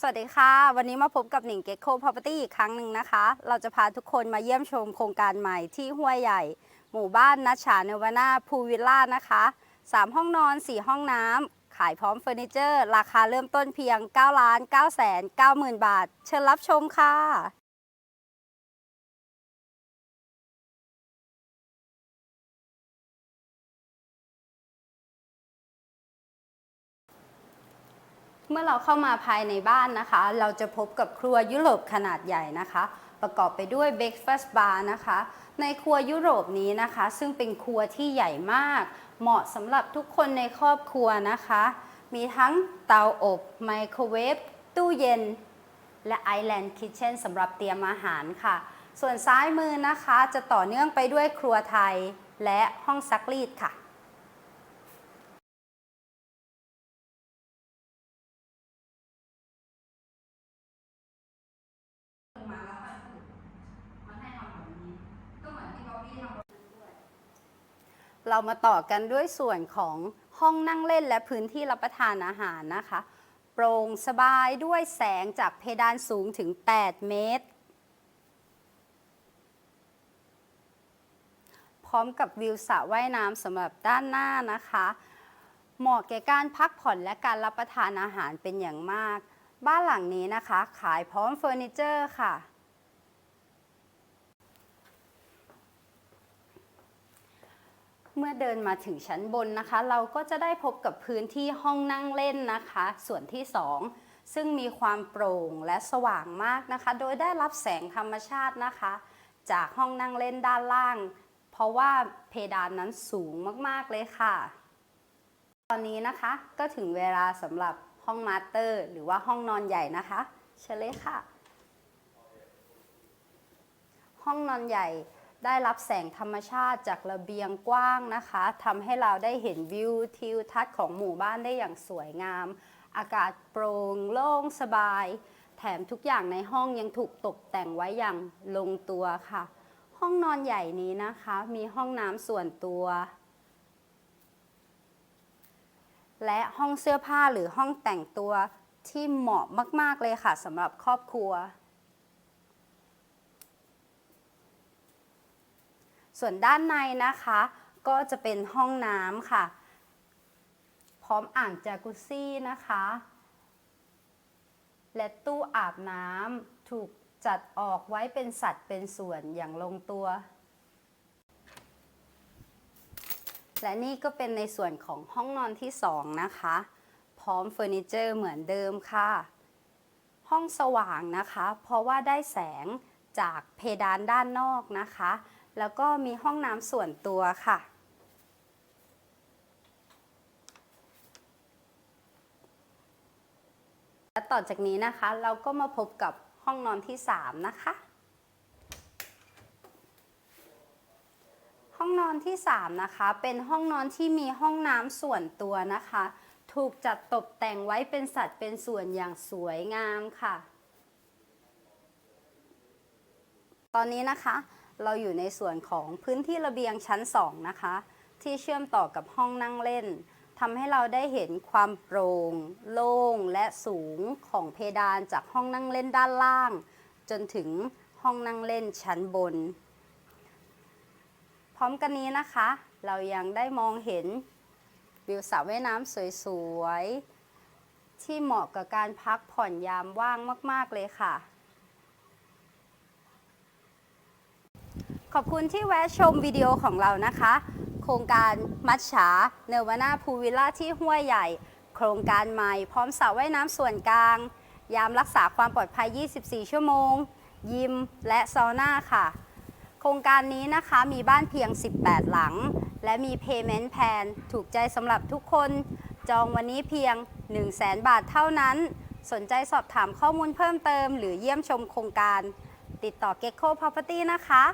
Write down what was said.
สวัสดีค่ะ วันนี้มาพบกับหนิงเก็กโค Property อีกครั้งหนึ่งนะคะ เราจะพาทุกคนมาเยี่ยมชมโครงการใหม่ที่ห้วยใหญ่ หมู่บ้านนัชชาเนวานาพูวิลล่านะคะ 3 ห้องนอน 4 ห้องน้ำ ขายพร้อมเฟอร์นิเจอร์ ราคาเริ่มต้นเพียง9ล้าน9แสน9หมื่นบาท เชิญรับชมค่ะ เมื่อเราเข้ามาภายในบ้านนะคะ เราจะพบกับครัวยุโรปขนาดใหญ่นะคะ ประกอบไปด้วย breakfast bar นะคะ ในครัวยุโรปนี้นะคะ ซึ่งเป็นครัวที่ใหญ่มาก เหมาะสำหรับทุกคนในครอบครัวนะคะ มีทั้งเตาอบไมโครเวฟตู้เย็น และ Island Kitchen สำหรับเตรียมอาหารค่ะ ส่วนซ้ายมือนะคะจะต่อเนื่องไปด้วยครัวไทยและห้องซักรีดค่ะ เรามาต่อกันด้วยส่วนของห้องนั่งเล่นและพื้นที่รับประทานอาหารนะคะ โปร่งสบายด้วยแสงจากเพดานสูงถึง 8 เมตร พร้อมกับวิวสระว่ายน้ำสำหรับด้านหน้านะคะ เหมาะแก่การพักผ่อนและการรับประทานอาหารเป็นอย่างมาก บ้านหลังนี้นะคะ ขายพร้อมเฟอร์นิเจอร์ค่ะ เมื่อเดินมาถึงชั้นบนนะคะ เราก็จะได้พบกับพื้นที่ห้องนั่งเล่นนะคะ ส่วนที่ 2 ซึ่งมีความโปร่งและสว่างมากนะคะ โดยได้รับแสงธรรมชาตินะคะ จากห้องนั่งเล่นด้านล่าง เพราะว่าเพดานนั้นสูงมากๆเลยค่ะ ตอนนี้นะคะก็ถึงเวลาสำหรับห้องมาสเตอร์ หรือว่าห้องนอนใหญ่นะคะเชิญเลยค่ะ ห้องนอนใหญ่ ได้รับแสงธรรมชาติจากระเบียงกว้างนะคะทำให้เราได้เห็นวิวทิวทัศน์ของหมู่บ้านได้อย่างสวยงาม อากาศโปร่งโล่งสบาย แถมทุกอย่างในห้องยังถูกตกแต่งไว้อย่างลงตัวค่ะ ห้องนอนใหญ่นี้นะคะ มีห้องน้ำส่วนตัว และห้องเสื้อผ้าหรือห้องแต่งตัวที่เหมาะมาก ๆ เลยค่ะสำหรับครอบครัว ส่วนด้านในนะคะ ก็จะเป็นห้องน้ำค่ะ พร้อมอ่างจากุซี่นะคะ และตู้อาบน้ำถูกจัดออกไว้เป็นสัดเป็นส่วนอย่างลงตัว และนี่ก็เป็นในส่วนของห้องนอนที่ 2 นะคะ พร้อมเฟอร์นิเจอร์เหมือนเดิมค่ะ ห้องสว่างนะคะ เพราะว่าได้แสงจากเพดานด้านนอกนะคะ แล้วก็มีห้องน้ำส่วนตัวค่ะ และต่อจากนี้นะคะเราก็มาพบกับห้องนอนที่ 3 นะคะ ห้องนอนที่ 3 นะคะ เป็นห้องนอนที่มีห้องน้ำส่วนตัวนะคะ ถูกจัดตกแต่งไว้เป็นสัดเป็นส่วนอย่างสวยงามค่ะ ตอนนี้นะคะ เราอยู่ในส่วนของพื้นที่ระเบียงชั้น 2 นะคะ ที่เชื่อมต่อกับห้องนั่งเล่นทำให้เราได้เห็นความโปร่งโล่งและสูงของเพดานจากห้องนั่งเล่นด้านล่าง จนถึงห้องนั่งเล่นชั้นบน พร้อมกันนี้นะคะ เรายังได้มองเห็นวิวสระว่ายน้ำสวยๆ ที่เหมาะกับการพักผ่อนยามว่างมาก ๆ เลยค่ะ ขอบคุณที่แวะชมวิดีโอของเรานะคะ โครงการมัชฉาเนวานาพูวิลล่าที่ห้วยใหญ่ โครงการใหม่พร้อมสระว่ายน้ำส่วนกลาง ยามรักษาความปลอดภัย 24 ชั่วโมง ยิมและซาวน่าค่ะ โครงการนี้นะคะมีบ้านเพียง 18 หลัง และมี Payment Plan ถูกใจสำหรับทุกคน จองวันนี้เพียง 100,000 บาทเท่านั้น สนใจสอบถามข้อมูลเพิ่มเติม หรือเยี่ยมชมโครงการ ติดต่อ Gecko Property นะคะ